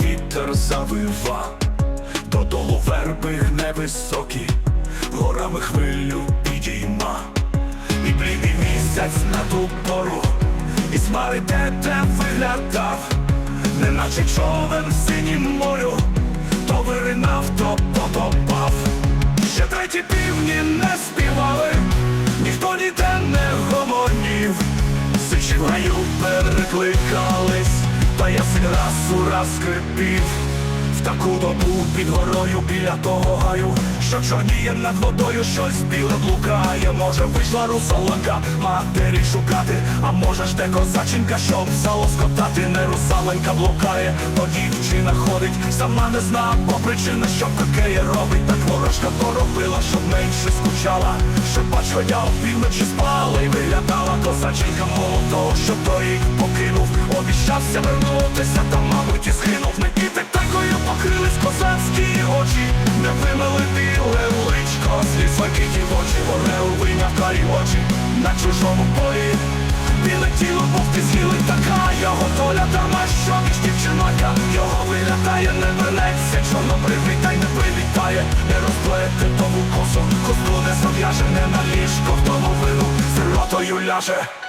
вітер завива, додолу верби гне високі, горами хвилю підійма, і блідий місяць на ту пору, і смари де виглядав, неначе човен синім морю, то виринав, то потопав. Ще треті півні не співали, ніхто ніде не гомонів, Сичі в гаю перекликались, та ясен раз у раз скрипів. В таку добу під горою біля того гаю, що чорніє над водою, щось біле блукає. Може вийшла русалонька матері шукати, а може ж де козаченька, щоб залоскотати, не русаленька блукає, то дівчина ходить, сама не зна, бо причина, що какеє робить, так ворожка поробила, щоб менше скучала, щоб бач ходяв півночі спала і виглядала козаченька молодого, що торік покинув, обіщався вернутися, та мабуть і схинув не кіти такою покрились козацькі очі, не вимили біле личко, слід свакиті в очі, орел вийняв карі очі. На чужому полі. Біле тіло, ти з'їли така його доля. Дама, що між дівчинока Його виглядає, не вернеться, чорно привітай, не привітає, не розплете тому косу, косу не зав'яже, не на ліжко nasze